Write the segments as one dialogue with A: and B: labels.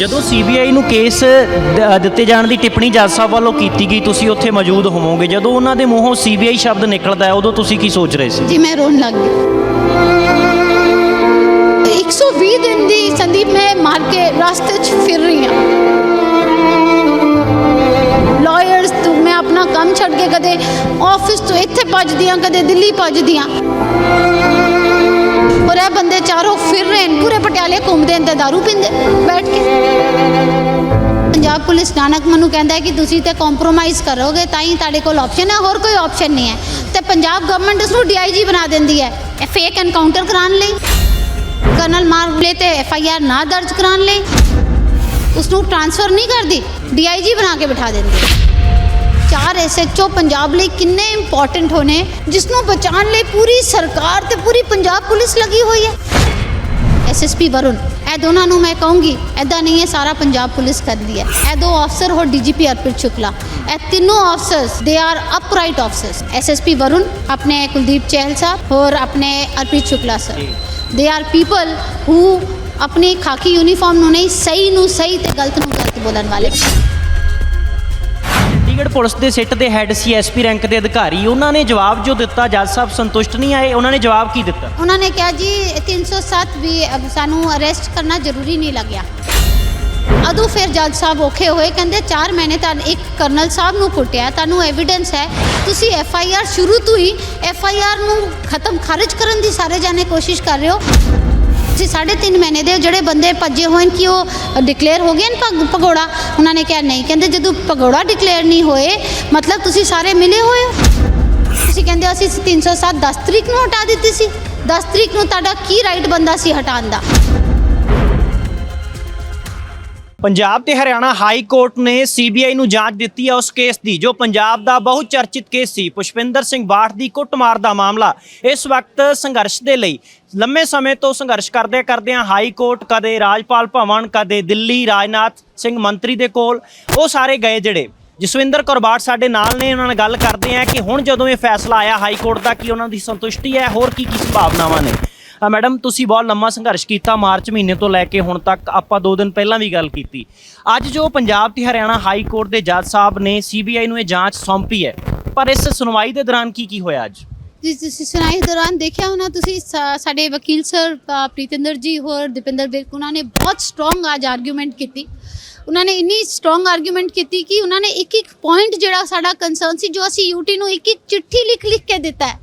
A: ਜਦੋਂ ਸੀਬੀਆਈ ਨੂੰ ਕੇਸ ਦ- ਦਿੱਤੇ ਜਾਣ ਦੀ ਟਿੱਪਣੀ ਜੱਜ ਸਾਹਿਬ ਵੱਲੋਂ ਕੀਤੀ ਗਈ, ਤੁਸੀਂ ਉੱਥੇ ਮੌਜੂਦ ਹੋਵੋਗੇ। ਜਦੋਂ ਉਹਨਾਂ ਦੇ ਮੂੰਹੋਂ ਸੀਬੀਆਈ ਸ਼ਬਦ ਨਿਕਲਦਾ ਹੈ, ਉਦੋਂ ਤੁਸੀਂ ਕੀ ਸੋਚ ਰਹੇ ਸੀ?
B: ਜੀ, ਮੈਂ ਰੋਣ ਲੱਗ ਗਈ। 120 ਦਿਨ ਦੀ ਸੰਦੀਪ ਮੈਂ ਮਾਰ ਕੇ ਰਸਤੇ 'ਚ ਫਿਰ ਰਹੀ ਹਾਂ। ਲਾਇਰਸ ਤੋਂ ਮੈਂ ਆਪਣਾ ਕੰਮ ਛੱਡ ਕੇ ਕਦੇ ਆਫਿਸ ਤੋਂ ਇੱਥੇ ਭੱਜਦੀ ਹਾਂ, ਕਦੇ ਦਿੱਲੀ ਭੱਜਦੀ ਹਾਂ। ਔਰ ਇਹ ਬੰਦੇ ਚਾਰੋਂ ਫਿਰ ਰਹੇ ਨੇ, ਪੂਰੇ ਪਟਿਆਲੇ ਘੁੰਮਦੇ ਨੇ ਤੇ ਦਾਰੂ ਪੀਂਦੇ, ਬੈਠ ਕੇ। ਪੰਜਾਬ ਪੁਲਿਸ ਨਾਨਕ ਮੈਨੂੰ ਕਹਿੰਦਾ ਹੈ ਕਿ ਤੁਸੀਂ ਤੇ ਕੰਪਰੋਮਾਈਜ਼ ਕਰੋਗੇ, ਤਾਂ ਹੀ ਤੁਹਾਡੇ ਕੋਲ ਆਪਸ਼ਨ ਹੈ, ਹੋਰ ਕੋਈ ਆਪਸ਼ਨ ਨਹੀਂ ਹੈ। ਤੇ ਪੰਜਾਬ ਗਵਰਨਮੈਂਟ ਉਸ ਨੂੰ ਡੀਆਈਜੀ ਬਣਾ ਦਿੰਦੀ ਹੈ, ਇਹ ਫੇਕ ਐਨਕਾਊਂਟਰ ਕਰਾਉਣ ਲਈ। ਕਰਨਲ ਮਾਰ ਲੈ ਤੇ ਐਫਆਈਆਰ ਨਾ ਦਰਜ ਕਰਾਉਣ ਲਈ। ਉਸ ਨੂੰ ਟ੍ਰਾਂਸਫਰ ਨਹੀਂ ਕਰਦੀ ਡੀਆਈਜੀ ਬਣਾ ਕੇ ਬਿਠਾ ਦਿੰਦੀ ਹੈ। ਚਾਰ ਐਸਐਚਓ ਪੰਜਾਬ ਲਈ ਕਿੰਨੇ ਇੰਪੋਰਟੈਂਟ ਹੋਣੇ ਜਿਸ ਨੂੰ ਬਚਾਉਣ ਲਈ ਪੂਰੀ ਸਰਕਾਰ ਤੇ ਪੂਰੀ ਪੰਜਾਬ ਪੁਲਿਸ ਲੱਗੀ ਹੋਈ ਹੈ। ਐਸਐਸਪੀ ਵਰੁਣ, ਇਹ ਦੋਨਾਂ ਨੂੰ ਮੈਂ ਕਹੂੰਗੀ ਐਦਾਂ ਨਹੀਂ ਹੈ, ਸਾਰਾ ਪੰਜਾਬ ਪੁਲਿਸ ਕਰਦੀ ਹੈ। ਇਹ ਦੋ ਅਫਸਰ ਹੋਰ ਡੀਜੀਪੀ ਅਰਪਿਤ ਸ਼ੁਕਲਾ। ਇਹ ਤਿੰਨੋਂ officers they are upright officers SSP Varun, ਆਪਣੇ ਕੁਲਦੀਪ ਚਹਿਲ ਸਾਹਿਬ ਹੋਰ ਆਪਣੇ Arpit Shukla sir they are people who ਆਪਣੀ ਖਾਕੀ ਯੂਨੀਫਾਰਮ ਨੂੰ ਨਹੀਂ, ਸਹੀ ਨੂੰ ਸਹੀ ਤੇ ਗਲਤ ਨੂੰ ਗਲਤ ਬੋਲਣ ਵਾਲੇ।
A: ਚੰਡੀਗੜ੍ਹ ਪੁਲਿਸ ਦੇ ਸਿੱਟ ਦੇ ਹੈੱਡ ਸੀ ਰੈਂਕ ਦੇ ਅਧਿਕਾਰੀ, ਉਹਨਾਂ ਨੇ ਜਵਾਬ ਜੋ ਦਿੱਤਾ, ਜੱਜ ਸਾਹਿਬ ਸੰਤੁਸ਼ਟ ਨਹੀਂ ਆਏ, ਉਹਨਾਂ ਨੇ ਜਵਾਬ ਕੀ ਦਿੱਤਾ?
B: ਉਹਨਾਂ ਨੇ ਕਿਹਾ ਜੀ 307 ਵੀ ਅਬ ਸਾਨੂੰ ਅਰੈਸਟ ਕਰਨਾ ਜ਼ਰੂਰੀ ਨਹੀਂ ਲੱਗਿਆ। ਅਦੋਂ ਫਿਰ ਜੱਜ ਸਾਹਿਬ ਔਖੇ ਹੋਏ, ਕਹਿੰਦੇ 4 ਮਹੀਨੇ ਤਾਂ ਇੱਕ ਕਰਨਲ ਸਾਹਿਬ ਨੂੰ ਕੁੱਟਿਆ, ਤੁਹਾਨੂੰ ਐਵੀਡੈਂਸ ਹੈ। ਤੁਸੀਂ ਐਫ ਆਈ ਆਰ ਸ਼ੁਰੂ ਤੋਂ ਹੀ ਐਫ ਆਈ ਆਰ ਨੂੰ ਖਤਮ, ਖਾਰਜ ਕਰਨ ਦੀ ਸਾਰੇ ਜਾਣੇ ਕੋਸ਼ਿਸ਼ ਕਰ ਰਹੇ ਹੋ। ਤੁਸੀਂ ਸਾਢੇ ਤਿੰਨ ਮਹੀਨੇ ਦੇ ਜਿਹੜੇ ਬੰਦੇ ਭੱਜੇ ਹੋਏ ਕਿ ਉਹ ਡਿਕਲੇਅਰ ਹੋ ਗਏ ਨੇ ਭਗ- ਭਗੌੜਾ? ਉਹਨਾਂ ਨੇ ਕਿਹਾ ਨਹੀਂ। ਕਹਿੰਦੇ ਜਦੋਂ ਭਗੌੜਾ ਡਿਕਲੇਅਰ ਨਹੀਂ ਹੋਏ, ਮਤਲਬ ਤੁਸੀਂ ਸਾਰੇ ਮਿਲੇ ਹੋਏ ਹੋ? ਤੁਸੀਂ ਕਹਿੰਦੇ ਹੋ ਅਸੀਂ 307 10 ਤਰੀਕ ਨੂੰ ਹਟਾ ਦਿੱਤੀ ਸੀ। 10 ਤਰੀਕ ਨੂੰ ਤੁਹਾਡਾ ਕੀ ਰਾਈਟ ਬੰਦਾ ਸੀ ਹਟਾਉਣ ਦਾ?
A: ਪੰਜਾਬ ਤੇ ਹਰਿਆਣਾ ਹਾਈ ਕੋਰਟ ਨੇ ਸੀਬੀਆਈ ਨੂੰ ਜਾਂਚ ਦਿੱਤੀ ਹੈ ਉਸ ਕੇਸ ਦੀ, ਜੋ ਪੰਜਾਬ ਦਾ ਬਹੁ ਚਰਚਿਤ ਕੇਸ ਸੀ। ਪੁਸ਼ਪਿੰਦਰ ਸਿੰਘ ਬਾਠ ਦੀ ਕੁੱਟਮਾਰ ਦਾ ਮਾਮਲਾ ਇਸ ਵਕਤ ਸੰਘਰਸ਼ ਦੇ ਲਈ। ਲੰਮੇ ਸਮੇਂ ਤੋਂ ਸੰਘਰਸ਼ ਕਰਦੇ ਕਰਦਿਆਂ ਹਾਈ ਕੋਰਟ ਕਦੇ ਰਾਜਪਾਲ ਭਵਨ, ਕਦੇ ਦਿੱਲੀ ਰਾਜਨਾਥ ਸਿੰਘ ਮੰਤਰੀ ਦੇ ਕੋਲ। ਉਹ ਸਾਰੇ ਗਏ ਜਿਹੜੇ। ਜਸਵਿੰਦਰ ਕੌਰ ਬਾਠ ਸਾਡੇ ਨਾਲ ਨੇ, ਉਹਨਾਂ ਨਾਲ ਗੱਲ ਕਰਦੇ ਆ ਕਿ ਹੁਣ ਜਦੋਂ ਇਹ ਫੈਸਲਾ ਆਇਆ ਹਾਈ ਕੋਰਟ ਦਾ, ਕੀ ਉਹਨਾਂ ਦੀ ਸੰਤੁਸ਼ਟੀ ਹੈ? ਹੋਰ ਕੀ ਕੀ ਸੰਭਾਵਨਾਵਾਂ ਨੇ? ਮੈਡਮ, ਤੁਸੀਂ ਬਹੁਤ ਲੰਮਾ ਸੰਘਰਸ਼ ਕੀਤਾ ਮਾਰਚ ਮਹੀਨੇ ਤੋਂ ਲੈ ਕੇ ਹੁਣ ਤੱਕ ਆਪਾਂ 2 ਦਿਨ ਪਹਿਲਾਂ ਵੀ ਗੱਲ ਕੀਤੀ। ਅੱਜ ਜੋ ਪੰਜਾਬ ਤੇ ਹਰਿਆਣਾ ਹਾਈ ਕੋਰਟ ਦੇ ਜੱਜ ਸਾਹਿਬ ਨੇ ਸੀਬੀਆਈ ਨੂੰ ਇਹ ਜਾਂਚ ਸੌਂਪੀ ਹੈ, ਪਰ ਇਸ ਸੁਣਵਾਈ ਦੇ ਦੌਰਾਨ ਕੀ ਕੀ ਹੋਇਆ ਅੱਜ?
B: ਜਿਸ ਜਿਸ ਸੁਣਾਈ ਦੌਰਾਨ ਦੇਖਿਆ ਹੋਣਾ ਤੁਸੀਂ ਸਾਡੇ ਵਕੀਲ ਸਰ ਪ੍ਰੀਤਿੰਦਰ ਜੀ ਹੋਰ ਦੀਪਿੰਦਰ ਵਿਰਕ ਉਹਨਾਂ ਨੇ ਬਹੁਤ ਸਟਰੋਂਗ ਅੱਜ ਆਰਗੂਮੈਂਟ ਕੀਤੀ। ਉਹਨਾਂ ਨੇ ਇੰਨੀ ਸਟਰੋਂਗ ਆਰਗੂਮੈਂਟ ਕੀਤੀ ਕਿ ਉਹਨਾਂ ਨੇ ਇੱਕ ਇੱਕ ਪੁਆਇੰਟ ਜਿਹੜਾ ਸਾਡਾ ਕੰਸਰਨ ਸੀ, ਜੋ ਅਸੀਂ ਯੂਟੀ ਨੂੰ ਇੱਕ ਇੱਕ ਚਿੱਠੀ ਲਿਖ ਲਿਖ ਕੇ ਦਿੱਤਾ ਹੈ।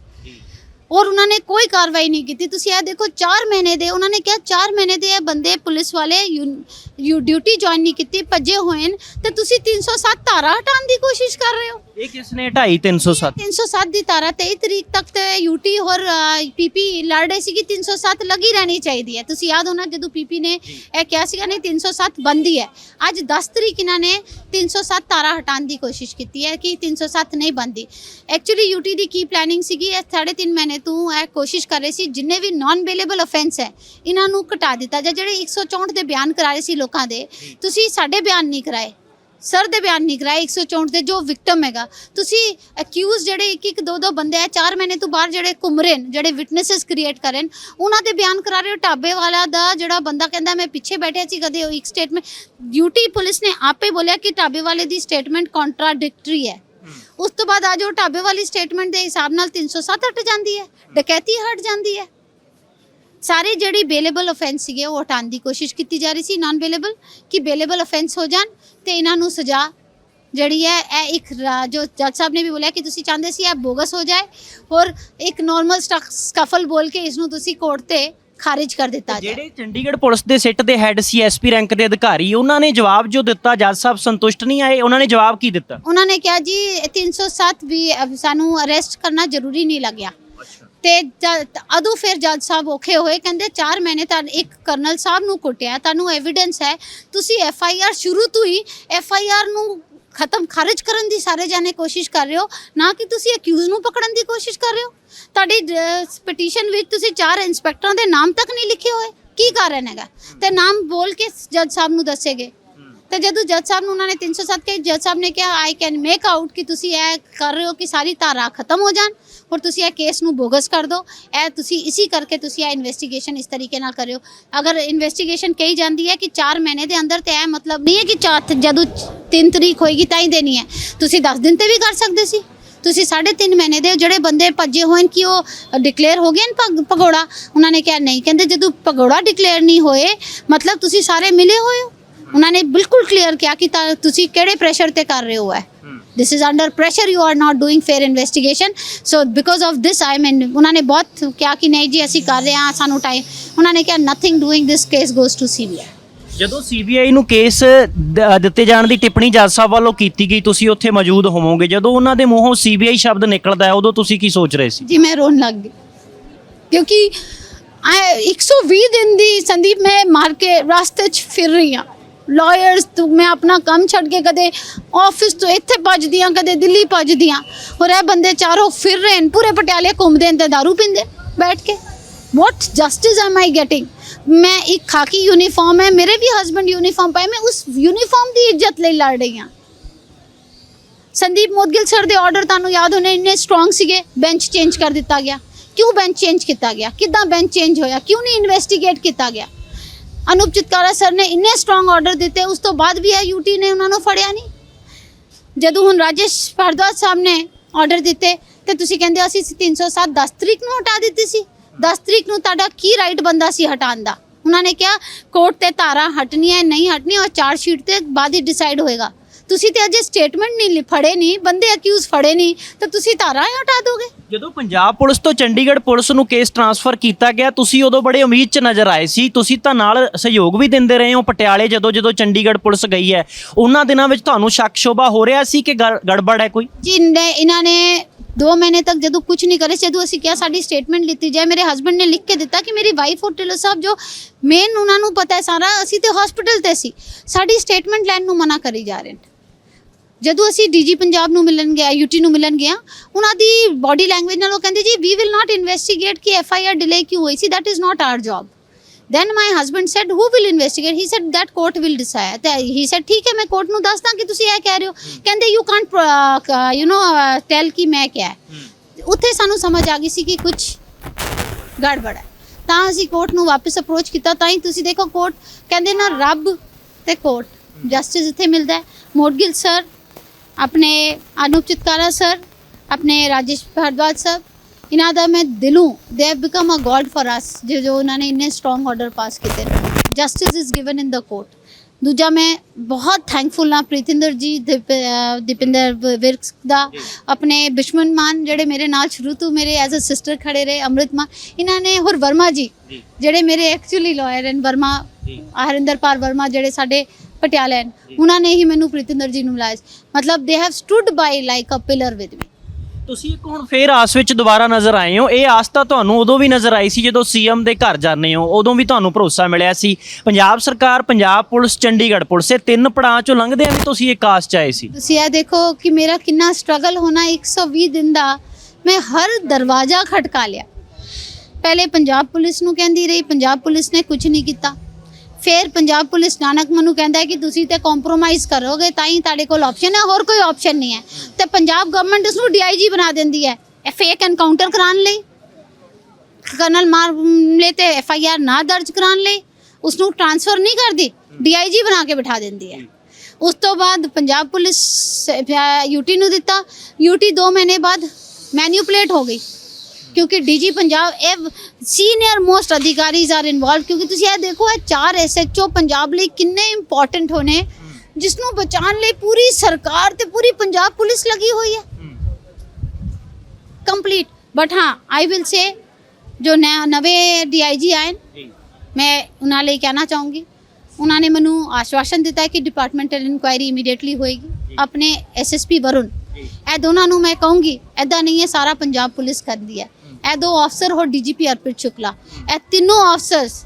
B: ਔਰ ਉਹਨਾਂ ਨੇ ਕੋਈ ਕਾਰਵਾਈ ਨਹੀਂ ਕੀਤੀ। ਤੁਸੀਂ ਇਹ ਦੇਖੋ 4 ਮਹੀਨੇ ਦੇ, ਉਹਨਾਂ ਨੇ ਕਿਹਾ 4 ਮਹੀਨੇ ਦੇ ਇਹ ਬੰਦੇ ਪੁਲਿਸ ਵਾਲੇ ਯੂ ਡਿਊਟੀ ਜੁਆਇਨ ਨਹੀਂ ਕੀਤੀ, ਭੱਜੇ ਹੋਏ ਨੇ। ਤੇ ਤੁਸੀਂ 307 ਧਾਰਾ ਹਟਾਉਣ ਦੀ ਕੋਸ਼ਿਸ਼ ਕਰ ਰਹੇ ਹੋ?
A: ਇਹ ਕਿਸ ਨੇ? 2.5 307
B: 307 ਦੀ ਤਾਰਾ 23 ਤਰੀਕ ਤੱਕ ਤੇ ਯੂਟੀ ਔਰ ਪੀਪੀ ਲੜ ਰਹੇ ਸੀ ਕਿ 307 ਲੱਗੀ ਰਹਿਣੀ ਚਾਹੀਦੀ ਹੈ। ਤੁਸੀਂ ਯਾਦ ਹੋਣਾ ਜਦੋਂ ਪੀਪੀ ਨੇ ਇਹ ਕਿਹਾ ਸੀਗਾ ਨਹੀਂ 307 ਬੰਦੀ ਹੈ। ਅੱਜ 10 ਤਰੀਕ ਇਹਨਾਂ ਨੇ 307 ਤਾਰਾ ਹਟਾਉਣ ਦੀ ਕੋਸ਼ਿਸ਼ ਕੀਤੀ ਹੈ ਕਿ 307 ਨਹੀਂ ਬੰਦੀ। ਐਕਚੁਅਲੀ ਯੂਟੀ ਦੀ ਕੀ ਪਲੈਨਿੰਗ ਸੀਗੀ? ਇਹ ਸਾਢੇ ਤਿੰਨ ਮਹੀਨੇ ਤੋਂ ਇਹ ਕੋਸ਼ਿਸ਼ ਕਰ ਰਹੇ ਸੀ ਜਿੰਨੇ ਵੀ ਨਾਨ ਬੇਲੇਬਲ ਅਫੈਂਸ ਹੈ ਇਹਨਾਂ ਨੂੰ ਘਟਾ ਦਿੱਤਾ ਜਾਂ ਜਿਹੜੇ 164 ਦੇ ਬਿਆਨ ਕਰਾਏ ਸੀ ਲੋਕਾਂ ਦੇ ਤੁਸੀਂ ਸਾਡੇ ਬਿਆਨ ਨਹੀਂ ਕਰਾਏ। ਸਰ ਦੇ ਬਿਆਨ ਨਹੀਂ ਕਰਾਏ 164 ਦੇ ਜੋ ਵਿਕਟਮ ਹੈਗਾ ਤੁਸੀਂ ਅਕਿਊਜ਼ ਜਿਹੜੇ ਇੱਕ ਇੱਕ ਦੋ ਦੋ ਬੰਦੇ ਆ 4 ਮਹੀਨੇ ਤੋਂ ਬਾਹਰ ਜਿਹੜੇ ਘੁੰਮ ਰਹੇ ਨੇ ਜਿਹੜੇ ਵਿਟਨੈਸਸ ਕ੍ਰੀਏਟ ਕਰਨ ਉਹਨਾਂ ਦੇ ਬਿਆਨ ਕਰਾ ਰਹੇ ਹੋ ਢਾਬੇ ਵਾਲਾ ਦਾ ਜਿਹੜਾ ਬੰਦਾ ਕਹਿੰਦਾ ਮੈਂ ਪਿੱਛੇ ਬੈਠਿਆ ਸੀ ਕਦੇ ਉਹ ਇੱਕ ਸਟੇਟਮੈਂਟ ਡਿਊਟੀ ਪੁਲਿਸ ਨੇ ਆਪੇ ਬੋਲਿਆ ਕਿ ਢਾਬੇ ਵਾਲੇ ਦੀ ਸਟੇਟਮੈਂਟ ਕੰਟਰਾਡਿਕਟਰੀ ਹੈ। ਉਸ ਤੋਂ ਬਾਅਦ ਅੱਜ ਉਹ ਢਾਬੇ ਵਾਲੀ ਸਟੇਟਮੈਂਟ ਦੇ ਹਿਸਾਬ ਨਾਲ 307 ਹਟ ਜਾਂਦੀ ਹੈ ਡਕੈਤੀ ਹਟ ਜਾਂਦੀ ਹੈ। ਸਾਰੇ ਜਿਹੜੀ ਬੇਲੇਬਲ ਅਫੈਂਸ ਸੀਗੇ ਉਹ ਹਟਾਉਣ ਦੀ ਕੋਸ਼ਿਸ਼ ਕੀਤੀ ਜਾ ਰਹੀ ਸੀ ਨਾਨ ਬੇਲੇਬਲ ਕਿ ਬੇਲੇਬਲ ਅਫੈਂਸ ਹੋ ਜਾਣ ਤੇ ਇਹਨਾਂ ਨੂੰ ਸਜ਼ਾ ਜਿਹੜੀ ਹੈ ਇਹ ਇੱਕ ਜੋ ਜੱਜ ਸਾਹਿਬ ਨੇ ਵੀ ਬੋਲਿਆ ਕਿ ਤੁਸੀਂ ਚਾਹੁੰਦੇ ਸੀ ਇਹ ਬੋਗਸ ਹੋ ਜਾਏ ਔਰ ਇੱਕ ਨਾਰਮਲ ਸਕਫਲ ਬੋਲ ਕੇ ਇਸ ਨੂੰ ਤੁਸੀਂ ਕੋਰਟ ਤੇ ਖਾਰਿਜ ਕਰ ਦਿੱਤਾ ਜਾਏ।
A: ਜਿਹੜੇ ਚੰਡੀਗੜ੍ਹ ਪੁਲਿਸ ਦੇ ਸਿੱਟ ਦੇ ਹੈੱਡ ਸੀ ਐਸਪੀ ਰੈਂਕ ਦੇ ਅਧਿਕਾਰੀ ਉਹਨਾਂ ਨੇ ਜਵਾਬ ਜੋ ਦਿੱਤਾ ਜੱਜ ਸਾਹਿਬ ਸੰਤੁਸ਼ਟ ਨਹੀਂ ਆਏ ਉਹਨਾਂ ਨੇ ਜਵਾਬ ਕੀ ਦਿੱਤਾ?
B: ਉਹਨਾਂ ਨੇ ਕਿਹਾ ਜੀ ਇਹ 307 ਵੀ ਸਾਨੂੰ ਅਰੈਸਟ ਕਰਨਾ ਜ਼ਰੂਰੀ ਨਹੀਂ ਲੱਗਿਆ। ਤੇ ਜ- ਅਦੋਂ ਫਿਰ ਜੱਜ ਸਾਹਿਬ ਔਖੇ ਹੋਏ, ਕਹਿੰਦੇ 4 ਮਹੀਨੇ ਤਾਂ ਇੱਕ ਕਰਨਲ ਸਾਹਿਬ ਨੂੰ ਕੁੱਟਿਆ, ਤੁਹਾਨੂੰ ਐਵੀਡੈਂਸ ਹੈ, ਤੁਸੀਂ ਐਫ ਆਈ ਆਰ ਸ਼ੁਰੂ ਤੋਂ ਹੀ ਐਫ ਆਈ ਆਰ ਨੂੰ ਖਤਮ ਖਾਰਜ ਕਰਨ ਦੀ ਸਾਰੇ ਜਾਣੇ ਕੋਸ਼ਿਸ਼ ਕਰ ਰਹੇ ਹੋ, ਨਾ ਕਿ ਤੁਸੀਂ ਅਕਿਊਜ਼ ਨੂੰ ਪਕੜਨ ਦੀ ਕੋਸ਼ਿਸ਼ ਕਰ ਰਹੇ ਹੋ। ਤੁਹਾਡੀ ਪਟੀਸ਼ਨ ਵਿੱਚ ਤੁਸੀਂ ਚਾਰ ਇੰਸਪੈਕਟਰਾਂ ਦੇ ਨਾਮ ਤੱਕ ਨਹੀਂ ਲਿਖੇ ਹੋਏ, ਕੀ ਕਾਰਨ ਹੈਗਾ? ਤੇ ਨਾਮ ਬੋਲ ਕੇ ਜੱਜ ਸਾਹਿਬ ਨੂੰ ਦੱਸੇਗੇ। ਤੇ ਜਦੋਂ ਜੱਜ ਸਾਹਿਬ ਨੂੰ ਉਹਨਾਂ ਨੇ 307 ਕੇ ਜੱਜ ਸਾਹਿਬ ਨੇ ਕਿਹਾ ਆਈ ਕੈਨ ਮੇਕ ਆਊਟ ਕਿ ਤੁਸੀਂ ਇਹ ਕਰ ਰਹੇ ਹੋ ਕਿ ਸਾਰੀ ਧਾਰਾ ਖਤਮ ਹੋ ਜਾਣ ਔਰ ਤੁਸੀਂ ਇਹ ਕੇਸ ਨੂੰ ਬੋਗਸ ਕਰ ਦਿਓ। ਇਹ ਤੁਸੀਂ ਇਸੀ ਕਰਕੇ ਤੁਸੀਂ ਇਹ ਇਨਵੈਸਟੀਗੇਸ਼ਨ ਇਸ ਤਰੀਕੇ ਨਾਲ ਕਰਿਓ। ਅਗਰ ਇਨਵੈਸਟੀਗੇਸ਼ਨ ਕਹੀ ਜਾਂਦੀ ਹੈ ਕਿ 4 ਮਹੀਨੇ ਦੇ ਅੰਦਰ ਤੇ ਇਹ ਮਤਲਬ ਨਹੀਂ ਹੈ ਕਿ ਚਾਰ ਜਦੋਂ 3 ਤਰੀਕ ਹੋਏਗੀ ਤਾਂ ਹੀ ਦੇਣੀ ਹੈ। ਤੁਸੀਂ 10 ਦਿਨ ਤੇ ਵੀ ਕਰ ਸਕਦੇ ਸੀ। ਤੁਸੀਂ 3.5 ਮਹੀਨੇ ਦੇ ਜਿਹੜੇ ਬੰਦੇ ਭੱਜੇ ਹੋਏ ਨੇ ਕਿ ਉਹ ਡਿਕਲੇਅਰ ਹੋ ਗਏ ਨੇ ਭਗ- ਭਗੌੜਾ। ਉਹਨਾਂ ਨੇ ਕਿਹਾ ਨਹੀਂ। ਕਹਿੰਦੇ ਜਦੋਂ ਭਗੌੜਾ ਡਿਕਲੇਅਰ ਨਹੀਂ ਹੋਏ, ਮਤਲਬ ਤੁਸੀਂ ਸਾਰੇ ਮਿਲੇ ਹੋਏ ਹੋ। ਉਹਨਾਂ ਨੇ ਬਿਲਕੁਲ ਕਲੀਅਰ ਕਿਹਾ ਕਿ ਤਾਂ ਤੁਸੀਂ ਕਿਹੜੇ ਪ੍ਰੈਸ਼ਰ ਤੇ ਕਰ ਰਹੇ ਹੋ ਹੈ। This is under pressure you are not doing fair investigation. So because of this i mean ਉਹਨਾਂ ਨੇ ਬਹੁਤ ਕਿਹਾ ਕਿ ਨਹੀਂ ਜੀ ਅਸੀਂ ਕਰ ਰਹੇ ਹਾਂ ਸਾਨੂੰ ਟਾਈਮ ਉਹਨਾਂ ਨੇ ਕਿਹਾ nothing doing this case goes to cbi
A: ਜਦੋਂ ਸੀਬੀਆਈ ਨੂੰ ਕੇਸ ਦਿੱਤੇ ਜਾਣ ਦੀ ਟਿੱਪਣੀ ਜੱਜ ਸਾਹਿਬ ਵੱਲੋਂ ਕੀਤੀ ਗਈ ਤੁਸੀਂ ਉੱਥੇ ਮੌਜੂਦ ਹੋਵੋਗੇ। ਜਦੋਂ ਉਹਨਾਂ ਦੇ ਮੂੰਹੋਂ ਸੀਬੀਆਈ ਸ਼ਬਦ ਨਿਕਲਦਾ ਹੈ ਉਦੋਂ ਤੁਸੀਂ ਕੀ ਸੋਚ ਰਹੇ ਸੀ?
B: ਜੀ ਮੈਂ ਰੋਣ ਲੱਗ ਗਈ। ਕਿਉਂਕਿ I 120 ਦਿਨ ਦੀ ਸੰਦੀਪ ਮੈਂ ਮਾਰ ਕੇ ਰਸਤੇ 'ਚ ਫਿਰ ਰਹੀ ਹਾਂ। ਲਾਇਰਸ ਤੋਂ, ਮੈਂ ਆਪਣਾ ਕੰਮ ਛੱਡ ਕੇ ਕਦੇ ਆਫਿਸ ਤੋਂ ਇੱਥੇ ਭੱਜਦੀ ਕਦੇ ਦਿੱਲੀ ਭੱਜਦੀ ਔਰ ਇਹ ਬੰਦੇ ਚਾਰੋਂ ਫਿਰ ਰਹੇ ਨੇ, ਪੂਰੇ ਪਟਿਆਲੇ ਘੁੰਮਦੇ ਨੇ ਤੇ ਦਾਰੂ ਪੀਂਦੇ ਬੈਠ ਕੇ। What justice am I getting ਮੈਂ ਇੱਕ ਖਾਕੀ ਯੂਨੀਫਾਰਮ ਹੈ, ਮੇਰੇ ਵੀ ਹਸਬੰਡ ਯੂਨੀਫਾਰਮ ਪਾਏ, ਮੈਂ ਉਸ ਯੂਨੀਫਾਰਮ ਦੀ ਇੱਜ਼ਤ ਲਈ ਲੜ ਰਹੀ ਹਾਂ। ਸੰਦੀਪ ਮੋਦਗਿਲ ਸਰ ਦੇ ਆਰਡਰ ਤੁਹਾਨੂੰ ਯਾਦ ਹੋਣੇ, ਇੰਨੇ ਸਟਰੋਂਗ ਸੀਗੇ ਬੈਂਚ ਚੇਂਜ ਕਰ ਦਿੱਤਾ ਗਿਆ। ਕਿਉਂ ਬੈਂਚ ਚੇਂਜ ਕੀਤਾ ਗਿਆ? ਕਿੱਦਾਂ ਬੈਂਚ ਚੇਂਜ ਹੋਇਆ? ਕਿਉਂ ਨਹੀਂ ਇਨਵੈਸਟੀਗੇਟ ਕੀਤਾ ਗਿਆ? ਅਨੂਪ ਚਿਤਕਾਰਾ ਸਰ ਨੇ ਇੰਨੇ ਸਟਰੋਂਗ ਆਰਡਰ ਦਿੱਤੇ, ਉਸ ਤੋਂ ਬਾਅਦ ਵੀ ਇਹ ਯੂਟੀ ਨੇ ਉਹਨਾਂ ਨੂੰ ਫੜਿਆ ਨਹੀਂ। ਜਦੋਂ ਹੁਣ ਰਾਜੇਸ਼ ਭਾਰਦਵਾਜ ਸਾਹਿਬ ਨੇ ਆਰਡਰ ਦਿੱਤੇ, ਤੇ ਤੁਸੀਂ ਕਹਿੰਦੇ ਅਸੀਂ 307 10 ਤਰੀਕ ਨੂੰ ਹਟਾ ਦਿੱਤੀ ਸੀ। 10 ਤਰੀਕ ਨੂੰ ਤੁਹਾਡਾ ਕੀ ਰਾਈਟ ਬੰਦਾ ਸੀ ਹਟਾਉਣ ਦਾ? ਉਹਨਾਂ ਨੇ ਕਿਹਾ ਕੋਰਟ ਤੇ ਧਾਰਾ ਹਟਣੀ ਹੈ, ਨਹੀਂ ਹਟਣੀ, ਉਹ ਚਾਰਜ ਸ਼ੀਟ ਤੇ ਬਾਅਦ ਹੀ ਡਿਸਾਈਡ ਹੋਏਗਾ। ਤੁਸੀਂ ਤੇ ਅਜੇ ਸਟੇਟਮੈਂਟ ਨਹੀਂ ਫੜੇ ਨਹੀਂ ਬੰਦੇ ਅਕਿਊਜ਼ ਫੜੇ ਨਹੀਂ ਤਾਂ ਤੁਸੀਂ ਧਾਰਾ ਹੀ ਹਟਾ ਦੋਗੇ?
A: ਜਦੋਂ ਪੰਜਾਬ ਪੁਲਿਸ ਤੋਂ ਚੰਡੀਗੜ੍ਹ ਪੁਲਿਸ ਨੂੰ ਕੇਸ ਟਰਾਂਸਫਰ ਕੀਤਾ ਗਿਆ ਤੁਸੀਂ ਉਦੋਂ ਬੜੇ ਉਮੀਦ 'ਚ ਨਜ਼ਰ ਆਏ ਸੀ ਤੁਸੀਂ ਤਾਂ ਨਾਲ ਸਹਿਯੋਗ ਵੀ ਦਿੰਦੇ ਰਹੇ ਹੋ ਪਟਿਆਲੇ ਜਦੋਂ ਜਦੋਂ ਚੰਡੀਗੜ੍ਹ ਪੁਲਿਸ ਗਈ ਹੈ। ਉਹਨਾਂ ਦਿਨਾਂ ਵਿੱਚ ਤੁਹਾਨੂੰ ਸ਼ੱਕ ਸ਼ੋਭਾ ਹੋ ਰਿਹਾ ਸੀ ਕਿ ਗੜ- ਗੜਬੜ ਹੈ ਕੋਈ?
B: ਜਿੰਨੇ ਇਹਨਾਂ ਨੇ 2 ਮਹੀਨੇ ਤੱਕ ਜਦੋਂ ਕੁਝ ਨਹੀਂ ਕਰੇ ਜਦੋਂ ਅਸੀਂ ਕਿਹਾ ਸਾਡੀ ਸਟੇਟਮੈਂਟ ਲਿੱਤੀ ਜਾਏ ਮੇਰੇ ਹਸਬੰਡ ਨੇ ਲਿਖ ਕੇ ਦਿੱਤਾ ਕਿ ਮੇਰੀ ਵਾਈਫ ਢਿੱਲੋਂ ਸਾਹਿਬ ਜੋ ਮੇਨ ਉਹਨਾਂ ਨੂੰ ਪਤਾ ਹੈ ਸਾਰਾ ਅਸੀਂ ਤੇ ਹਸਪੀਟਲ ਤੇ ਸੀ। ਸਾਡੀ ਸਟੇਟਮੈਂਟ ਲੈਣ ਨੂੰ ਮਨਾ ਕਰੀ ਜਾ ਰਹੇ ਨੇ। ਜਦੋਂ ਅਸੀਂ ਡੀਜੀ ਪੰਜਾਬ ਨੂੰ ਮਿਲਣ ਗਿਆ ਯੂਟੀ ਨੂੰ ਮਿਲਣ ਗਿਆ ਉਹਨਾਂ ਦੀ ਬਾਡੀ ਲੈਂਗੁਏਜ ਨਾਲ ਉਹ ਕਹਿੰਦੇ ਜੀ ਵੀ ਵਿਲ ਨਾਟ ਇਨਵੈਸਟੀਗੇਟ ਕਿ ਐਫ ਆਈ ਆਰ ਡਿਲੇ ਕਿਉਂ ਹੋਈ ਸੀ? That is not our job then my husband said who will investigate? He said that court will decide. He said ਠੀਕ ਹੈ ਮੈਂ ਕੋਰਟ ਨੂੰ ਦੱਸਦਾ ਕਿ ਤੁਸੀਂ ਇਹ ਕਹਿ ਰਹੇ ਹੋ। ਕਹਿੰਦੇ you can't you know tell ਕਿ ਮੈਂ ਕਿਹਾ ਹੈ। ਉੱਥੇ ਸਾਨੂੰ ਸਮਝ ਆ ਗਈ ਸੀ ਕਿ ਕੁਝ ਗੜਬੜ ਹੈ। ਤਾਂ ਅਸੀਂ ਕੋਰਟ ਨੂੰ ਵਾਪਸ ਅਪਰੋਚ ਕੀਤਾ। ਤਾਂ ਹੀ ਤੁਸੀਂ ਦੇਖੋ ਕੋਰਟ ਕਹਿੰਦੇ ਨਾ ਰੱਬ ਤੇ ਕੋਰਟ ਜਸਟਿਸ ਇੱਥੇ ਮਿਲਦਾ ਹੈ। ਮੋਡਗਿਲ ਸਰ ਆਪਣੇ ਅਨੂਪ ਚਿਤਕਾਰਾ ਸਰ ਆਪਣੇ ਰਾਜੇਸ਼ ਭਾਰਦਵਾਜ ਸਰ ਇਹਨਾਂ ਦਾ ਮੈਂ ਦਿਲੋਂ they have become a god for us ਜੋ ਜੋ ਉਹਨਾਂ ਨੇ ਇੰਨੇ ਸਟਰੋਂਗ ਆਰਡਰ ਪਾਸ ਕੀਤੇ justice is given in the court ਦੂਜਾ ਮੈਂ ਬਹੁਤ ਥੈਂਕਫੁਲ ਹਾਂ ਪ੍ਰੀਤਿੰਦਰ ਜੀ ਦੀਪਿੰਦਰ ਵ- ਵਿਰਕ ਦਾ ਆਪਣੇ ਬਿਸ਼ਮਨ ਮਾਨ ਜਿਹੜੇ ਮੇਰੇ ਨਾਲ ਸ਼ੁਰੂ ਤੋਂ ਮੇਰੇ ਐਜ਼ ਅ ਸਿਸਟਰ ਖੜੇ ਰਹੇ ਅੰਮ੍ਰਿਤ ਮਾਨ ਇਹਨਾਂ ਨੇ ਹੋਰ ਵਰਮਾ ਜੀ। ਜਿਹੜੇ ਮੇਰੇ ਐਕਚੁਅਲੀ ਲਾਇਰ ਹਨ ਵਰਮਾ। ਹਰਿੰਦਰ ਪਾਲ ਵਰਮਾ ਜਿਹੜੇ ਸਾਡੇ ਪਟਿਆਲੇ ਹਨ ਉਹਨਾਂ ਨੇ ਹੀ ਮੈਨੂੰ ਪ੍ਰੀਤਿੰਦਰ ਜੀ ਨੂੰ ਮਿਲਾਇਆ ਸੀ। ਮਤਲਬ they have stood by like a pillar with me
A: ਤੁਸੀਂ ਇੱਕ ਹੁਣ ਫੇਰ ਆਸ ਵਿੱਚ ਦੁਬਾਰਾ ਨਜ਼ਰ ਆਏ ਹੋ। ਇਹ ਆਸ ਤਾਂ ਤੁਹਾਨੂੰ ਉਦੋਂ ਵੀ ਨਜ਼ਰ ਆਈ ਸੀ ਜਦੋਂ ਸੀਐਮ ਦੇ ਘਰ ਜਾਂਦੇ ਹੋ। ਉਦੋਂ ਵੀ ਤੁਹਾਨੂੰ ਭਰੋਸਾ ਮਿਲਿਆ ਸੀ। ਪੰਜਾਬ ਸਰਕਾਰ ਪੰਜਾਬ ਪੁਲਿਸ ਚੰਡੀਗੜ੍ਹ ਪੁਲਿਸ ਇਹ ਤਿੰਨ ਪੜਾਅ ਚੋਂ ਲੰਘਦੇ ਵੀ ਤੁਸੀਂ ਇੱਕ ਆਸ ਚ ਆਏ ਸੀ।
B: ਤੁਸੀਂ ਇਹ ਦੇਖੋ ਕਿ ਮੇਰਾ ਕਿੰਨਾ ਸਟਰਗਲ ਹੋਣਾ 120 ਦਿਨ ਦਾ ਮੈਂ ਹਰ ਦਰਵਾਜ਼ਾ ਖਟਕਾ ਲਿਆ। ਪਹਿਲੇ ਪੰਜਾਬ ਪੁਲਿਸ ਨੂੰ ਕਹਿੰਦੀ ਰਹੀ ਪੰਜਾਬ ਪੁਲਿਸ ਨੇ ਕੁਝ ਨਹੀਂ ਕੀਤਾ। ਫਿਰ ਪੰਜਾਬ ਪੁਲਿਸ ਨਾਨਕ ਮਨੂੰ ਕਹਿੰਦਾ ਹੈ ਕਿ ਤੁਸੀਂ ਤੇ ਕੰਪਰੋਮਾਈਜ਼ ਕਰੋਗੇ, ਤਾਂ ਹੀ ਤੁਹਾਡੇ ਕੋਲ ਆਪਸ਼ਨ ਹੈ, ਹੋਰ ਕੋਈ ਆਪਸ਼ਨ ਨਹੀਂ ਹੈ। ਤੇ ਪੰਜਾਬ ਗਵਰਨਮੈਂਟ ਉਸ ਨੂੰ ਡੀਆਈਜੀ ਬਣਾ ਦਿੰਦੀ ਹੈ ਇਹ ਫੇਕ ਐਨਕਾਊਂਟਰ ਕਰਾਉਣ ਲਈ। ਕਰਨਲ ਮਾਮਲੇ ਤੇ ਐਫ ਆਈ ਆਰ ਨਾ ਦਰਜ ਕਰਾਉਣ ਲਈ। ਉਸ ਨੂੰ ਟ੍ਰਾਂਸਫਰ ਨਹੀਂ ਕਰਦੀ ਡੀਆਈਜੀ ਬਣਾ ਕੇ ਬਿਠਾ ਦਿੰਦੀ ਹੈ। ਉਸ ਤੋਂ ਬਾਅਦ ਪੰਜਾਬ ਪੁਲਿਸ ਯੂਟੀ ਨੂੰ ਦਿੱਤਾ। ਯੂਟੀ 2 ਮਹੀਨੇ ਬਾਅਦ ਮੈਨੂਪਲੇਟ ਹੋ ਗਈ। ਕਿਉਂਕਿ ਡੀਜੀ ਪੰਜਾਬ ਇਹ ਸੀਨੀਅਰ ਮੋਸਟ ਅਧਿਕਾਰੀਜ਼ ਆਰ ਇਨਵੋਲਵਡ ਕਿਉਂਕਿ ਤੁਸੀਂ ਇਹ ਦੇਖੋ ਇਹ ਚਾਰ ਐਸਐਚਓ ਪੰਜਾਬ ਲਈ ਕਿੰਨੇ ਇੰਪੋਰਟੈਂਟ ਹੋਣੇ ਜਿਸ ਨੂੰ ਬਚਾਉਣ ਲਈ ਪੂਰੀ ਸਰਕਾਰ ਤੇ ਪੂਰੀ ਪੰਜਾਬ ਪੁਲਿਸ ਲੱਗੀ ਹੋਈ ਹੈ। ਕੰਪਲੀਟ ਬਟ ਹਾਂ ਆਈ ਵਿਲ ਸੇ ਜੋ ਨਵੇਂ ਡੀਆਈਜੀ ਆਏ ਮੈਂ ਉਹਨਾਂ ਲਈ ਕਹਿਣਾ ਚਾਹੂੰਗੀ ਉਹਨਾਂ ਨੇ ਮੈਨੂੰ ਆਸ਼ਵਾਸਨ ਦਿੱਤਾ ਕਿ ਡਿਪਾਰਟਮੈਂਟਲ ਇਨਕੁਆਇਰੀ ਇਮੀਡੀਏਟਲੀ ਹੋਏਗੀ ਆਪਣੇ ਐਸਐਸਪੀ ਵਰੁਣ। ਇਹ ਦੋਨਾਂ ਨੂੰ ਮੈਂ ਕਹੂੰਗੀ ਐਦਾਂ ਨਹੀਂ ਹੈ ਸਾਰਾ ਪੰਜਾਬ ਪੁਲਿਸ ਕਰਦੀ ਹੈ। ਇਹ ਦੋ ਅਫਸਰ ਹੋਰ ਡੀਜੀਪੀ ਅਰਪਿਤ ਸ਼ੁਕਲਾ ਇਹ ਤਿੰਨੋਂ officers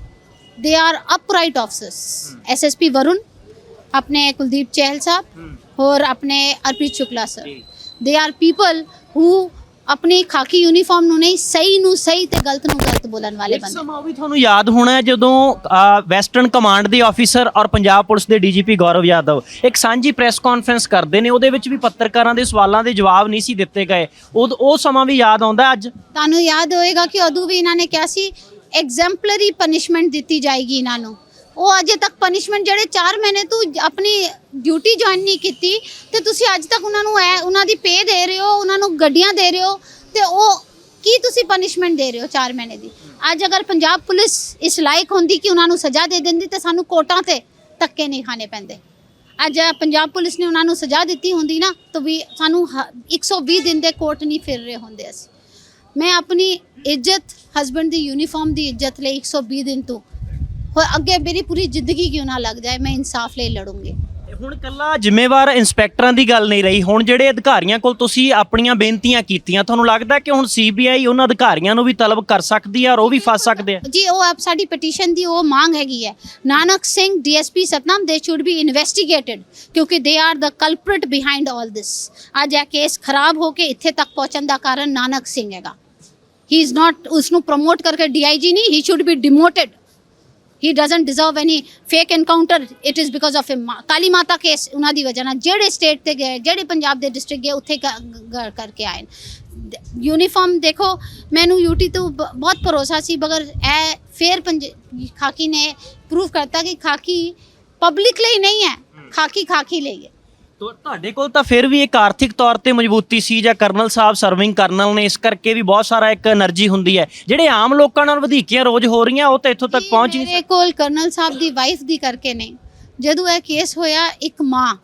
B: they are upright officers SSP Varun ਆਪਣੇ ਕੁਲਦੀਪ ਚਹਿਲ ਸਾਹਿਬ
A: ਹੂੰ
B: और अपने Arpit Shukla sir
A: ji.
B: They are people who ਆਪਣੀ ਖਾਕੀ ਯੂਨੀਫਾਰਮ ਨੂੰ ਨਹੀਂ ਸਹੀ ਨੂੰ ਸਹੀ ਤੇ ਗਲਤ ਨੂੰ ਗਲਤ ਬੋਲਣ ਵਾਲੇ ਬੰਦੇ।
A: ਸਮਾਂ ਵੀ ਤੁਹਾਨੂੰ ਯਾਦ ਹੋਣਾ ਜਦੋਂ ਵੈਸਟਰਨ ਕਮਾਂਡ ਦੇ ਆਫੀਸਰ ਔਰ ਪੰਜਾਬ ਪੁਲਿਸ ਦੇ ਡੀਜੀਪੀ ਗੌਰਵ ਯਾਦਵ ਇੱਕ ਸਾਂਝੀ ਪ੍ਰੈਸ ਕਾਨਫਰੰਸ ਕਰਦੇ ਨੇ ਉਹਦੇ ਵਿੱਚ ਵੀ ਪੱਤਰਕਾਰਾਂ ਦੇ ਸਵਾਲਾਂ ਦੇ ਜਵਾਬ ਨਹੀਂ ਸੀ ਦਿੱਤੇ ਗਏ। ਉਹ ਉਹ ਸਮਾਂ ਵੀ ਯਾਦ ਆਉਂਦਾ ਅੱਜ?
B: ਤੁਹਾਨੂੰ ਯਾਦ ਹੋਏਗਾ ਕਿ ਉਦੋਂ ਵੀ ਇਹਨਾਂ ਨੇ ਕਿਹਾ ਸੀ ਐਗਜ਼ੈਂਪਲਰੀ ਪਨਿਸ਼ਮੈਂਟ ਦਿੱਤੀ ਜਾਏਗੀ ਇਹਨਾਂ ਨੂੰ। ਉਹ ਅਜੇ ਤੱਕ ਪਨਿਸ਼ਮੈਂਟ ਜਿਹੜੇ 4 ਮਹੀਨੇ ਤੋਂ ਆਪਣੀ ਡਿਊਟੀ ਜੁਆਇਨ ਨਹੀਂ ਕੀਤੀ, ਤੇ ਤੁਸੀਂ ਅੱਜ ਤੱਕ ਉਹਨਾਂ ਨੂੰ ਐ, ਉਹਨਾਂ ਦੀ ਪੇ ਦੇ ਰਹੇ ਹੋ, ਉਹਨਾਂ ਨੂੰ ਗੱਡੀਆਂ ਦੇ ਰਹੇ ਹੋ, ਤੇ ਉਹ ਕੀ ਤੁਸੀਂ ਪਨਿਸ਼ਮੈਂਟ ਦੇ ਰਹੇ ਹੋ 4 ਮਹੀਨੇ ਦੀ? ਅੱਜ ਅਗਰ ਪੰਜਾਬ ਪੁਲਿਸ ਇਸ ਲਾਇਕ ਹੁੰਦੀ ਕਿ ਉਹਨਾਂ ਨੂੰ ਸਜ਼ਾ ਦੇ ਦਿੰਦੀ, ਤੇ ਸਾਨੂੰ ਕੋਰਟਾਂ ਤੇ ਧੱਕੇ ਨਹੀਂ ਖਾਣੇ ਪੈਂਦੇ। ਅੱਜ ਪੰਜਾਬ ਪੁਲਿਸ ਨੇ ਉਹਨਾਂ ਨੂੰ ਸਜ਼ਾ ਦਿੱਤੀ ਹੁੰਦੀ ਨਾ, ਤਾਂ ਵੀ ਸਾਨੂੰ ਹ- 120 ਦਿਨ ਦੇ ਕੋਰਟ ਨਹੀਂ ਫਿਰ ਰਹੇ ਹੁੰਦੇ ਅਸੀਂ। ਮੈਂ ਆਪਣੀ ਇੱਜ਼ਤ ਹਸਬੰਡ ਦੀ ਯੂਨੀਫਾਰਮ ਦੀ ਇੱਜ਼ਤ ਲਈ 120 ਦਿਨ ਤੋਂ ਹੋਰ ਅੱਗੇ ਮੇਰੀ ਪੂਰੀ ਜ਼ਿੰਦਗੀ ਕਿਉਂ ਨਾ ਲੱਗ ਜਾਏ ਮੈਂ ਇਨਸਾਫ ਲਈ ਲੜੂੰਗੀ।
A: ਹੁਣ ਕੱਲਾ ਜ਼ਿੰਮੇਵਾਰ ਇੰਸਪੈਕਟਰਾਂ ਦੀ ਗੱਲ ਨਹੀਂ ਰਹੀ। ਹੁਣ ਜਿਹੜੇ ਅਧਿਕਾਰੀਆਂ ਕੋਲ ਤੁਸੀਂ ਆਪਣੀਆਂ ਬੇਨਤੀਆਂ ਕੀਤੀਆਂ ਤੁਹਾਨੂੰ ਲੱਗਦਾ ਕਿ ਹੁਣ ਸੀਬੀਆਈ ਉਹਨਾਂ ਅਧਿਕਾਰੀਆਂ ਨੂੰ ਵੀ ਤਲਬ ਕਰ ਸਕਦੀ ਹੈ ਔਰ ਉਹ ਵੀ ਫਸ ਸਕਦੇ ਆ?
B: ਜੀ ਉਹ ਆਪ ਸਾਡੀ ਪਟੀਸ਼ਨ ਦੀ ਉਹ ਮੰਗ ਹੈਗੀ ਹੈ। ਨਾਨਕ ਸਿੰਘ ਡੀਐਸਪੀ ਸਤਨਾਮ ਦੇ ਸ਼ੁੱਡ ਬੀ ਇਨਵੈਸਟੀਗੇਟਡ ਕਿਉਂਕਿ ਦੇ ਆਰ ਦਾ ਕਲਪ੍ਰਿਟ ਬਿਹਾਈਂਡ ਆਲ ਦਿਸ ਅੱਜ ਇਹ ਕੇਸ ਖਰਾਬ ਹੋ ਕੇ ਇੱਥੇ ਤੱਕ ਪਹੁੰਚਣ ਦਾ ਕਾਰਨ ਨਾਨਕ ਸਿੰਘ ਹੈਗਾ। ਹੀ ਇਜ਼ ਨਾਟ ਉਸ ਨੂੰ ਪ੍ਰਮੋਟ ਕਰਕੇ ਡੀਆਈਜੀ ਨਹੀਂ he should be demoted he doesn't deserve any fake encounter it is because of him Kali Mata case ਉਹਨਾਂ ਦੀ ਵਜ੍ਹਾ ਨਾਲ ਜਿਹੜੇ ਸਟੇਟ ਤੇ ਗਏ, ਜਿਹੜੇ ਪੰਜਾਬ ਦੇ ਡਿਸਟ੍ਰਿਕਟ ਗਏ, ਉੱਥੇ ਕਰਕੇ ਆਏ ਯੂਨੀਫਾਰਮ ਦੇਖੋ, ਮੈਨੂੰ ਯੂਟੀ ਤੋਂ ਬ- ਬਹੁਤ ਭਰੋਸਾ ਸੀ, ਮਗਰ ਇਹ ਫੇਰ ਪੰਜ, ਖਾਕੀ ਨੇ ਪ੍ਰੂਫ ਕਰਤਾ ਕਿ ਖਾਕੀ ਪਬਲਿਕ ਲਈ ਨਹੀਂ ਹੈ। ਖਾਕੀ ਖਾਕੀ ਲਈ ਹੈ।
A: ਤੋ ਤੁਹਾਡੇ ਕੋਲ ਤਾਂ ਫਿਰ ਵੀ ਇੱਕ ਆਰਥਿਕ ਤੌਰ ਤੇ ਮਜ਼ਬੂਤੀ ਸੀ ਜਾਂ ਕਰਨਲ ਸਾਹਿਬ ਸਰਵਿੰਗ ਕਰਨਲ ਨੇ ਇਸ ਕਰਕੇ ਵੀ ਬਹੁਤ ਸਾਰਾ ਇੱਕ એનર્ਜੀ ਹੁੰਦੀ ਹੈ। ਜਿਹੜੇ ਆਮ ਲੋਕਾਂ ਨਾਲ ਵਧੀਕੀਆਂ ਰੋਜ਼ ਹੋ ਰਹੀਆਂ ਉਹ ਤਾਂ ਇੱਥੋਂ ਤੱਕ ਪਹੁੰਚ ਨਹੀਂ
B: ਕੋਲ ਕਰਨਲ ਸਾਹਿਬ ਦੀ ਵਾਈਫ ਦੀ ਕਰਕੇ ਨੇ। ਜਦੋਂ ਇਹ ਕੇਸ ਹੋਇਆ ਇੱਕ ਮਾਂ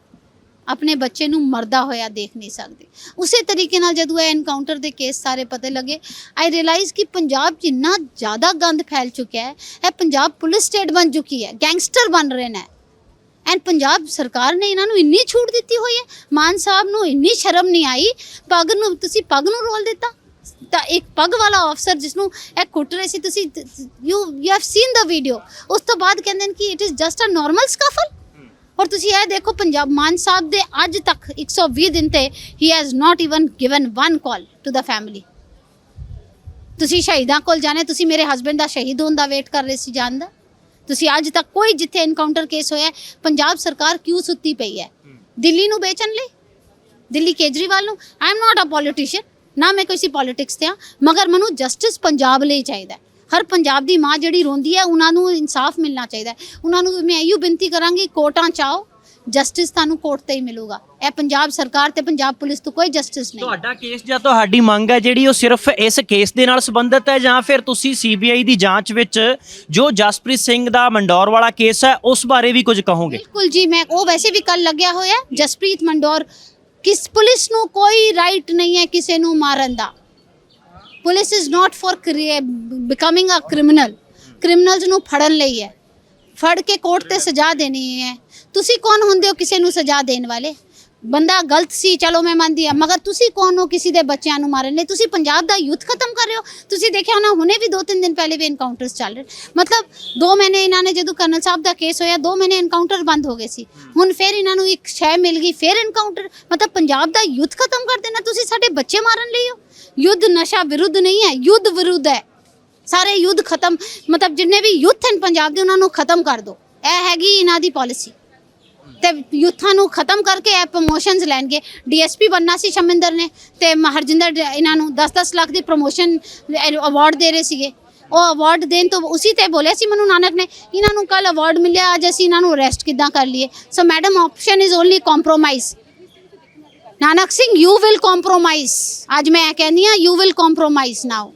B: ਆਪਣੇ ਬੱਚੇ ਨੂੰ ਮਰਦਾ ਹੋਇਆ ਦੇਖ ਨਹੀਂ ਸਕਦੇ। ਉਸੇ ਤਰੀਕੇ ਨਾਲ ਜਦੋਂ ਇਹ ਐਨਕਾਊਂਟਰ ਦੇ ਕੇਸ ਸਾਰੇ ਪਤੇ ਲੱਗੇ ਆਈ ਰਿਅਲਾਈਜ਼ ਕਿ ਪੰਜਾਬ ਜਿੰਨਾ ਜ਼ਿਆਦਾ ਗੰਦ ਫੈਲ ਚੁੱਕਿਆ ਹੈ। ਇਹ ਪੰਜਾਬ ਪੁਲਿਸ ਸਟੇਟ ਬਣ ਚੁੱਕੀ ਹੈ ਗੈਂਗਸਟਰ ਬਣ ਰਹੇ ਨੇ। ਐਂਡ ਪੰਜਾਬ ਸਰਕਾਰ ਨੇ ਇਹਨਾਂ ਨੂੰ ਇੰਨੀ ਛੂਟ ਦਿੱਤੀ ਹੋਈ ਹੈ। ਮਾਨ ਸਾਹਿਬ ਨੂੰ ਇੰਨੀ ਸ਼ਰਮ ਨਹੀਂ ਆਈ। ਪੱਗ ਨੂੰ ਤੁਸੀਂ ਪੱਗ ਨੂੰ ਰੋਲ ਦਿੱਤਾ। ਤਾਂ ਇੱਕ ਪੱਗ ਵਾਲਾ ਅਫਸਰ ਜਿਸ ਨੂੰ ਇਹ ਕੁੱਟ ਰਹੇ ਸੀ, ਤੁਸੀਂ you you have seen the video ਉਸ ਤੋਂ ਬਾਅਦ ਕਹਿੰਦੇ ਨੇ ਕਿ it is just a normal scuffle ਔਰ ਤੁਸੀਂ ਇਹ ਦੇਖੋ, ਪੰਜਾਬ ਮਾਨ ਸਾਹਿਬ ਦੇ ਅੱਜ ਤੱਕ 120 ਦਿਨ ਤੇ he has not even given one call to the family ਤੁਸੀਂ ਸ਼ਹੀਦਾਂ ਕੋਲ ਜਾਣੇ ਤੁਸੀਂ ਮੇਰੇ ਹਸਬੰਡ ਦਾ ਸ਼ਹੀਦ ਹੋਣ ਦਾ ਵੇਟ ਕਰ ਰਹੇ ਸੀ ਜਾਣ ਦਾ। ਤੁਸੀਂ ਅੱਜ ਤੱਕ ਕੋਈ ਜਿੱਥੇ ਐਨਕਾਊਂਟਰ ਕੇਸ ਹੋਇਆ ਪੰਜਾਬ ਸਰਕਾਰ ਕਿਉਂ ਸੁੱਤੀ ਪਈ ਹੈ ਦਿੱਲੀ ਨੂੰ ਵੇਚਣ ਲਈ ਦਿੱਲੀ ਕੇਜਰੀਵਾਲ ਨੂੰ I am not a politician ਨਾ ਮੈਂ ਕਿਸੇ ਪੋਲਿਟਿਕਸ ਤੇ ਆ ਮਗਰ ਮੈਨੂੰ ਜਸਟਿਸ ਪੰਜਾਬ ਲਈ ਚਾਹੀਦਾ। ਹਰ ਪੰਜਾਬ ਦੀ ਮਾਂ ਜਿਹੜੀ ਰੋਂਦੀ ਹੈ ਉਹਨਾਂ ਨੂੰ ਇਨਸਾਫ ਮਿਲਣਾ ਚਾਹੀਦਾ। ਉਹਨਾਂ ਨੂੰ ਮੈਂ ਇਹੋ ਬੇਨਤੀ ਕਰਾਂਗੀ ਕੋਰਟਾਂ ਚਾਓ ਜਸਟਿਸ ਤੁਹਾਨੂੰ ਕੋਰਟ ਤੇ ਹੀ ਮਿਲੂਗਾ। ਇਹ ਪੰਜਾਬ ਸਰਕਾਰ ਤੇ ਪੰਜਾਬ ਪੁਲਿਸ ਤੋਂ ਕੋਈ ਜਸਟਿਸ ਨਹੀਂ।
A: ਤੁਹਾਡਾ ਕੇਸ ਜਾਂ ਤੁਹਾਡੀ ਮੰਗ ਹੈ ਜਿਹੜੀ ਉਹ ਸਿਰਫ ਇਸ ਕੇਸ ਦੇ ਨਾਲ ਸੰਬੰਧਿਤ ਹੈ ਜਾਂ ਫਿਰ ਤੁਸੀਂ ਸੀਬੀਆਈ ਦੀ ਜਾਂਚ ਵਿੱਚ ਜੋ ਜਸਪ੍ਰੀਤ ਸਿੰਘ ਦਾ ਮੰਡੌਰ ਵਾਲਾ ਕੇਸ ਹੈ ਉਸ ਬਾਰੇ ਵੀ ਕੁਝ ਕਹੋਗੇ?
B: ਬਿਲਕੁਲ ਜੀ ਮੈਂ ਉਹ ਵੈਸੇ ਵੀ ਕੱਲ ਲੱਗਿਆ ਹੋਇਆ। ਜਸਪ੍ਰੀਤ ਮੰਡੋਰ ਕਿਸ ਪੁਲਿਸ ਨੂੰ ਕੋਈ ਰਾਈਟ ਨਹੀਂ ਹੈ ਕਿਸੇ ਨੂੰ ਮਾਰਨ ਦਾ। Police is not for becoming a criminal criminals ਨੂੰ ਫੜਨ ਲਈ ਹੈ। ਫੜ ਕੇ ਕੋਰਟ ਤੇ ਸਜ਼ਾ ਦੇਣੀ ਹੈ। ਤੁਸੀਂ ਕੌਣ ਹੁੰਦੇ ਹੋ ਕਿਸੇ ਨੂੰ ਸਜ਼ਾ ਦੇਣ ਵਾਲੇ? ਬੰਦਾ ਗਲਤ ਸੀ, ਚਲੋ ਮੈਂ ਮੰਨਦੀ ਹਾਂ, ਮਗਰ ਤੁਸੀਂ ਕੌਣ ਹੋ ਕਿਸੇ ਦੇ ਬੱਚਿਆਂ ਨੂੰ ਮਾਰਨ ਲਈ? ਤੁਸੀਂ ਪੰਜਾਬ ਦਾ ਯੂਥ ਖਤਮ ਕਰ ਰਹੇ ਹੋ। ਤੁਸੀਂ ਦੇਖਿਆ ਹੋਣਾ, ਹੁਣੇ ਵੀ ਦੋ ਤਿੰਨ ਦਿਨ ਪਹਿਲੇ ਵੀ ਐਨਕਾਊਂਟਰਸ ਚੱਲ ਰਹੇ। ਮਤਲਬ ਦੋ ਮਹੀਨੇ ਇਹਨਾਂ ਨੇ, ਜਦੋਂ ਕਰਨਲ ਸਾਹਿਬ ਦਾ ਕੇਸ ਹੋਇਆ, ਦੋ ਮਹੀਨੇ ਐਨਕਾਊਂਟਰ ਬੰਦ ਹੋ ਗਏ ਸੀ। ਹੁਣ ਫਿਰ ਇਹਨਾਂ ਨੂੰ ਇੱਕ ਸ਼ੈ ਮਿਲ ਗਈ, ਫਿਰ ਐਨਕਾਊਂਟਰ ਮਤਲਬ ਪੰਜਾਬ ਦਾ ਯੂਥ ਖਤਮ ਕਰ ਦੇਣਾ, ਤੁਸੀਂ ਸਾਡੇ ਬੱਚੇ ਮਾਰਨ ਲਈ ਹੋ? ਯੁੱਧ ਨਸ਼ਾ ਵਿਰੁੱਧ ਨਹੀਂ ਹੈ, ਯੁੱਧ ਵਿਰੁੱਧ ਹੈ। ਸਾਰੇ ਯੁੱਧ ਖਤਮ, ਮਤਲਬ ਜਿੰਨੇ ਵੀ ਯੂਥ ਹਨ ਪੰਜਾਬ ਦੇ, ਉਹਨਾਂ ਨੂੰ ਖਤਮ ਕਰ ਦਿਓ ਇਹ ਹੈਗੀ ਇਹਨਾਂ ਦੀ ਪਾਲਿਸੀ ਤੇ ਯੂਥਾਂ ਨੂੰ ਖਤਮ ਕਰਕੇ ਇਹ ਪ੍ਰੋਮੋਸ਼ਨਸ ਲੈਣਗੇ। ਡੀਐਸਪੀ ਬੰਨਾ ਸੀ ਸ਼ਮਿੰਦਰ ਨੇ ਤੇ ਹਰਜਿੰਦਰ ਇਹਨਾਂ ਨੂੰ 10-10 ਲੱਖ ਦੀ ਪ੍ਰੋਮੋਸ਼ਨ ਅਵਾਰਡ ਦੇ ਰਹੇ ਸੀਗੇ। ਉਹ ਅਵਾਰਡ ਦੇਣ ਤੋਂ ਉਸੇ ਤੇ ਬੋਲਿਆ ਸੀ ਮਨੂੰ ਨਾਨਕ ਨੇ, ਇਹਨਾਂ ਨੂੰ ਕੱਲ ਅਵਾਰਡ ਮਿਲਿਆ, ਅੱਜ ਅਸੀਂ ਇਹਨਾਂ ਨੂੰ ਅਰੈਸਟ ਕਿੱਦਾਂ ਕਰ ਲਈਏ? So madam option is only compromise Nanak Singh you will compromise ਅੱਜ ਮੈਂ ਇਹ ਕਹਿੰਦੀ ਆ ਯੂ ਵਿਲ ਕੰਪਰੋਮਾਈਜ਼ ਨਾਓ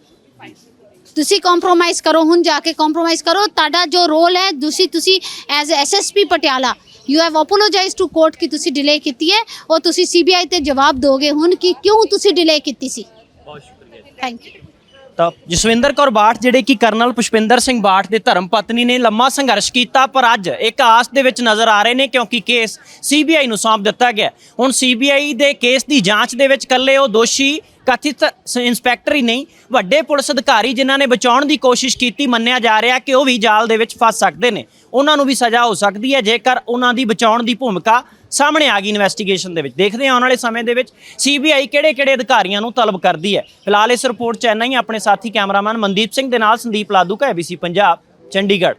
B: ਤੁਸੀਂ ਕੰਪਰੋਮਾਈਜ਼ ਕਰੋ ਹੁਣ ਜਾ ਕੇ ਕੰਪਰੋਮਾਈਜ਼ ਕਰੋ। ਤੁਹਾਡਾ ਜੋ ਰੋਲ ਹੈ ਤੁਸੀਂ ਤੁਸੀਂ as SSP Patiala you have apologised to court ਕਿ ਤੁਸੀਂ ਡਿਲੇ ਕੀਤੀ ਹੈ ਔਰ ਤੁਸੀਂ ਸੀਬੀਆਈ ਤੇ ਜਵਾਬ ਦੋਗੇ ਹੁਣ ਕਿ ਕਿਉਂ ਤੁਸੀਂ ਡਿਲੇ ਕੀਤੀ ਸੀ?
A: ਬਹੁਤ ਸ਼ੁਕਰੀਆ
B: ਥੈਂਕ ਯੂ
A: ਤਾਂ ਜਸਵਿੰਦਰ ਕੌਰ ਬਾਠ, ਜਿਹੜੇ ਕਿ ਕਰਨਲ ਪੁਸ਼ਪਿੰਦਰ ਸਿੰਘ ਬਾਠ ਦੇ ਧਰਮ ਪਤਨੀ ਨੇ ਲੰਮਾ ਸੰਘਰਸ਼ ਕੀਤਾ, ਪਰ ਅੱਜ ਇੱਕ ਆਸ ਦੇ ਵਿੱਚ ਨਜ਼ਰ ਆ ਰਹੇ ਨੇ ਕਿਉਂਕਿ ਕੇਸ ਸੀਬੀਆਈ ਨੂੰ ਸੌਂਪ ਦਿੱਤਾ ਗਿਆ। ਹੁਣ ਸੀਬੀਆਈ ਦੇ ਕੇਸ ਦੀ ਜਾਂਚ ਦੇ ਵਿੱਚ ਕੱਲੇ ਉਹ ਦੋਸ਼ੀ ਕਥਿਤ ਸ- ਇੰਸਪੈਕਟਰ ਹੀ ਨਹੀਂ, ਵੱਡੇ ਪੁਲਿਸ ਅਧਿਕਾਰੀ ਜਿਨ੍ਹਾਂ ਨੇ ਬਚਾਉਣ ਦੀ ਕੋਸ਼ਿਸ਼ ਕੀਤੀ, ਮੰਨਿਆ ਜਾ ਰਿਹਾ ਕਿ ਉਹ ਵੀ ਜਾਲ ਦੇ ਵਿੱਚ ਫਸ ਸਕਦੇ ਨੇ। ਉਹਨਾਂ ਨੂੰ ਵੀ ਸਜ਼ਾ ਹੋ ਸਕਦੀ ਹੈ, ਜੇਕਰ ਉਹਨਾਂ ਦੀ ਬਚਾਉਣ ਦੀ ਭੂਮਿਕਾ ਸਾਹਮਣੇ ਆ ਗਈ ਇਨਵੈਸਟੀਗੇਸ਼ਨ ਦੇ ਵਿੱਚ। ਦੇਖਦੇ ਹਾਂ ਆਉਣ ਵਾਲੇ ਸਮੇਂ ਦੇ ਵਿੱਚ ਸੀਬੀਆਈ ਕਿਹੜੇ-ਕਿਹੜੇ ਅਧਿਕਾਰੀਆਂ ਨੂੰ ਤਲਬ ਕਰਦੀ ਹੈ। ਫਿਲਹਾਲ ਇਸ ਰਿਪੋਰਟ ਚ ਇੰਨਾ ਹੀ। ਆਪਣੇ ਸਾਥੀ ਕੈਮਰਾਮੈਨ ਮਨਦੀਪ ਸਿੰਘ ਦੇ ਨਾਲ ਸੰਦੀਪ ਲਾਦੂ ਕਾ ABC ਪੰਜਾਬ, ਚੰਡੀਗੜ੍ਹ।